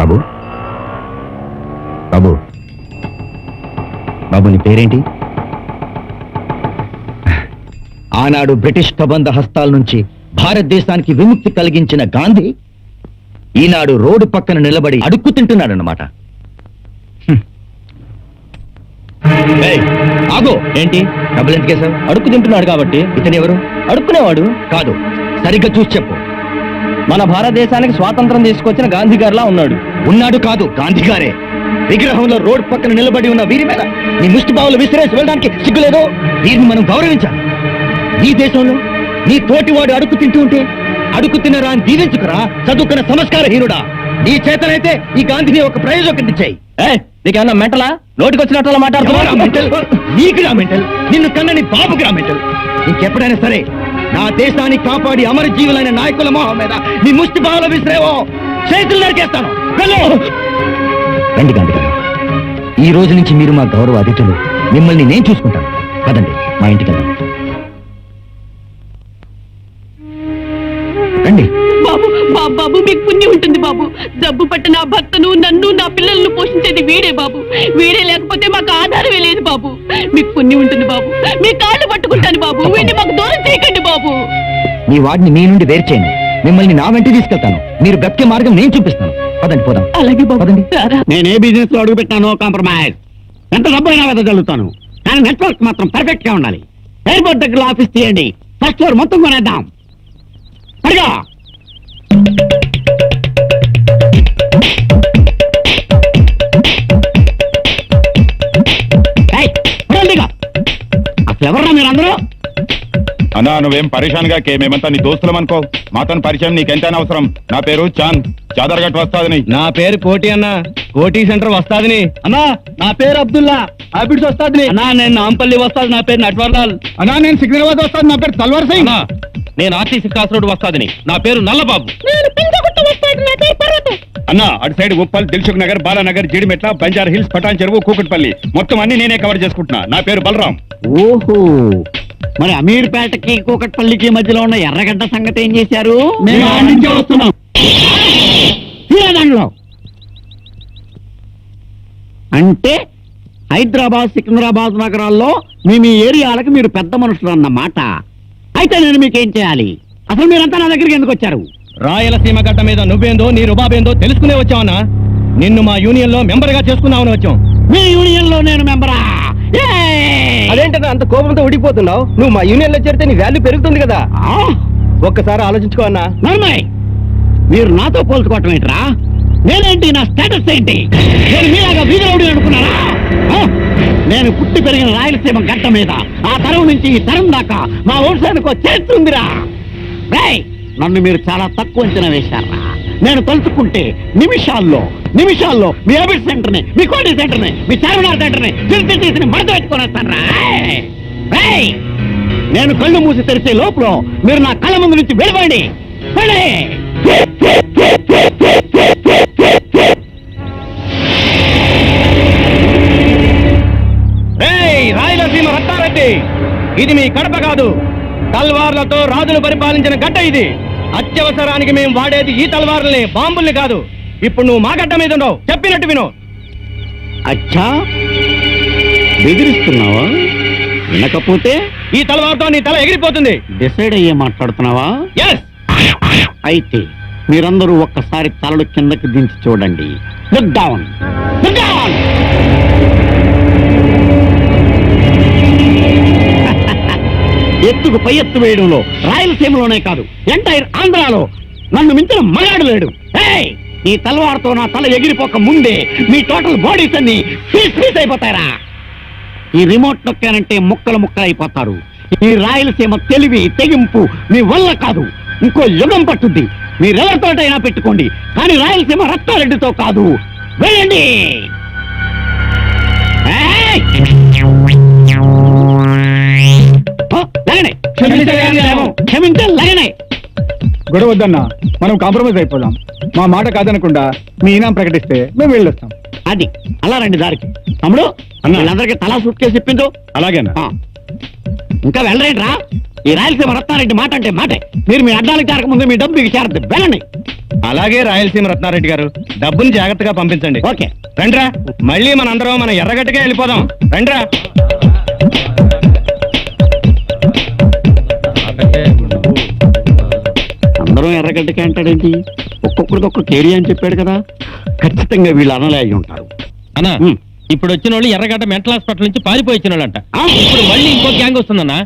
బాబు. బాబు. బాబు నీ పేరేంటి? ఆనాడు బ్రిటిష్ ప్రబంధ హస్తాల నుంచి భారతదేశానికి విముక్తి కలిగించిన గాంధీ ఈనాడు రోడ్డు పక్కన నిలబడి అడుక్కు తింటున్నాడనమాట ఆగో. ఏంటి? డబ్బులు ఎందుకేశావు అడుక్కు తింటున్నాడు కాబట్టి ఇతను ఎవరు? అడుక్కునేవాడు కాదు. సరిగ్గా చూసి చెప్పు. మన భారతదేశానికి స్వాతంత్రం తీసుకొచ్చిన గాంధీ గారిలా ఉన్నాడు. ఉన్నాడు కాదు గాంధీ గారే. విగ్రహంలో రోడ్ పక్కన నిలబడి ఉన్న వీరి మీద నీ ముష్టి బావులు విసిరేసి వెళ్ళడానికి సిగ్గులేదు? వీరిని మనం గౌరవించాలి. ఈ దేశంలో నీ తోటివాడు అడుగు తింటూ ఉంటే అడుగు తినరా అని దీవించుకురా చదువుకున్న సంస్కారహీనుడా నీ చేతనైతే ఈ గాంధీని ఒక ప్రయోజకం ఇచ్చాయి నీకేమన్నా మెంటలా? నోటికి వచ్చినట్టు మాట్లాడుతున్నా నీకు రా మెంటల్? నిన్ను కన్నని బాబుకి రా మెంటల్? ఇంకెప్పుడైనా సరే నా దేశాన్ని కాపాడి అమర జీవులైన నాయకుల మొహం మీద నీ ముష్టి బావుల విసిరేవో చేతులు నరికేస్తాను. రండి గాంధీ గారు. ఈ రోజు నుంచి మీరు మా గౌరవ అతిథులు. మిమ్మల్ని నేను చూసుకుంటాను. పదండి మా ఇంటికి వెళ్దాం. రండి. బాబు బాబు బాబు మీకు పుణ్యం ఉంటుంది బాబు. జబ్బు పట్ట నా భర్తను నన్ను నా పిల్లలను పోషించేది వీడే బాబు. వీడే లేకపోతే మాకు ఆధారమే లేదు బాబు. మీకు పుణ్యం ఉంటుంది బాబు. మీ కాళ్ళు పట్టుకుంటాను బాబు. వీడిని మాకు దూరం చేయకండి బాబు. మీ వాడిని మీ నుండి వేరు చేయండి. మిమ్మల్ని నా వెంట తీసుకెళ్తాను. మీరు బ్రతికే మార్గం నేను చూపిస్తాను. పదండి పోదాం. అలాగే బాబు. పదండి. నేను ఏ బిజినెస్లో అడుగు పెట్టానో కాంప్రమైజ్. ఎంత డబ్బు అయినా వెదజల్లుతాను కానీ నెట్వర్క్ మాత్రం పర్ఫెక్ట్గా ఉండాలి. ఎయిర్పోర్ట్ దగ్గర ఆఫీస్ తీయండి. ఫస్ట్ ఫ్లోర్ మొత్తం కొనేద్దాం. అడిగా అసలు మీరు అందరూ అన్నా నువ్వేం పరేషాన్గా కే మేమంతా నీ దోస్తులం అనుకో. మాతో పరిచయం నీకెంతైనా అవసరం. నా పేరు చాంద్. చాదర్గట్ వస్తాదని. నా పేరు కోటి అన్న. కోటి సెంటర్ వస్తాదిని. అన్నా నా పేరు అబ్దుల్లా. హ్యాబిట్స్ వస్తాదిని. అన్నా నేను నాంపల్లి వస్తాది నా పేరు నట్వర్లాల్. అన్నా నేను సికింద్రాబాద్ వస్తాను నా పేరు తల్వార్ అన్నా నేను ఆర్టీసీ క్రాస్ రోడ్ వస్తాదిని. నా పేరు నల్లబాబు. అన్నా అటు side Uppal Dilsukhnagar Balanagar Jeedimetla Banjara hills Patancheru Kukatpally. మొత్తం అన్ని నేనే కవర్ చేసుకుంటున్నా. నా పేరు బలరాం. ఓహో. మరి అమీర్పేటకి కూకట్పల్లికి మధ్యలో ఉన్న ఎర్రగడ్డ సంగతి ఏం చేశారు? వస్తున్నాం. అంటే హైదరాబాద్ సికింద్రాబాద్ నగరాల్లో మీ మీ ఏరియాలకు మీరు పెద్ద మనుషులు అన్నమాట. అయితే నేను మీకేం చేయాలి? అసలు మీరంతా నా దగ్గరికి ఎందుకు వచ్చారు? రాయలసీమ గడ్డ మీద నువ్వేందో నీ రుబాబేందో తెలుసుకునే వచ్చావన్నా? నిన్ను మా యూనియన్లో మెంబర్గా చేసుకుందామని వచ్చాం. మీ యూనియన్లో నేను అంత కోపంతో ఉడిపోతున్నావు నువ్వు మా యూనియన్లో చేరితే నీ వాల్యూ పెరుగుతుంది కదా. ఒక్కసారి ఆలోచించుకో అన్నా. నర్మయ్ మీరు నాతో పోల్చుకోవటం ఏంట్రా? నేనేంటి నా స్టేటస్ ఏంటి? నేను మీలాగా వీధరవుడి అనుకున్నారా? నేను పుట్టి పెరిగిన రాయలసీమ గడ్డ మీద ఆ తరం నుంచి ఈ తరం దాకా మా వంశానికి చేస్తుందిరా నన్ను మీరు చాలా తక్కువ అంచనా వేశారా? నేను తలుచుకుంటే నిమిషాల్లో నిమిషాల్లో మీ అబిట్ సెంటర్ని మీ కోటి సెంటర్ని మీ చార్మినార్ సెంటర్ని తిరిగి తీసి మడత పెట్టుకొని వస్తాను నేను కళ్ళు మూసి తెరిచే లోపల మీరు నా కళ్ళ ముందు నుంచి వెళ్ళిపోండి. రాయలసీమ రత్నారెడ్డి. ఇది మీ కడప కాదు. తల్వార్లతో రాజులు పరిపాలించిన గడ్డ ఇది. అత్యవసరానికి మేము వాడేది ఈ తల్వార్లని బాంబుల్ని కాదు. ఇప్పుడు నువ్వు మా గడ్డ మీద ఉండవు. చెప్పినట్టు విను. అచ్చా? బెదిరిస్తున్నావా? వినకపోతే ఈ తలవారుతో నీ తల ఎగిరిపోతుంది. డిసైడ్ అయ్యే మాట్లాడుతున్నావా? ఎస్ అయితే మీరందరూ ఒక్కసారి తలలు కిందకి దించి చూడండి. డౌన్ డౌన్ ఎత్తుకు పై ఎత్తు వేయడంలో రాయలసీమలోనే కాదు ఎంటైర్ ఆంధ్రాలో నన్ను మించిన మగాడు లేడు. ఏయ్! ఈ తలవారుతో నా తల ఎగిరిపోక ముందే మీ టోటల్ బాడీస్ అన్ని పీస్ పీస్ అయిపోతారా ఈ రిమోట్ నొక్కానంటే ముక్కలు ముక్కలు అయిపోతారు. ఈ రాయలసీమ తెలివి తెగింపు మీ వల్ల కాదు. ఇంకో యుగం పట్టుద్ది. మీరెవరితోటైనా పెట్టుకోండి. కానీ రాయలసీమ రత్నారెడ్డితో కాదు. వెళ్ళండి. క్షమించే లగనే గొడవ వద్దన్నా మనం కాంప్రమైజ్ అయిపోదాం. మా మాట కాదనకుండా మీ ఇనాం ప్రకటిస్తే మేము వెళ్ళొస్తాం. అది. అలా రండి దారికి. తమ్ముడు. వీళ్ళందరికీ తలా సూట్ కేసు ఇప్పించు అలాగేనా. ఇంకా వెళ్ళరేంట్రా? ఈ రాయలసీమ రత్నారెడ్డి మాట అంటే మాటే. మీరు మీ అడ్డాలకు చేరక ముందు మీ డబ్బు మీకు చేరద్దు వెళ్ళండి. అలాగే రాయలసీమ రత్నారెడ్డి గారు డబ్బుని జాగ్రత్తగా పంపించండి. ఓకే. రండ్రా. మళ్ళీ మనందరం మన ఎర్రగట్టుగా వెళ్ళిపోదాం. రండ్రా. ఎర్రగడ్డకే అంటాడేంటి? ఒక్కొక్కడికి ఒక్కొక్క ఏరియా అని చెప్పాడు కదా. ఖచ్చితంగా వీళ్ళు అనలే అయి ఉంటారు. అన్నా. ఇప్పుడు వచ్చిన వాళ్ళు ఎర్రగడ్డ మెంటల్ హాస్పిటల్ నుంచి పారిపోయి వచ్చిన వాళ్ళంట? ఇప్పుడు మళ్ళీ ఇంకో గ్యాంగ్ వస్తుందన్నా.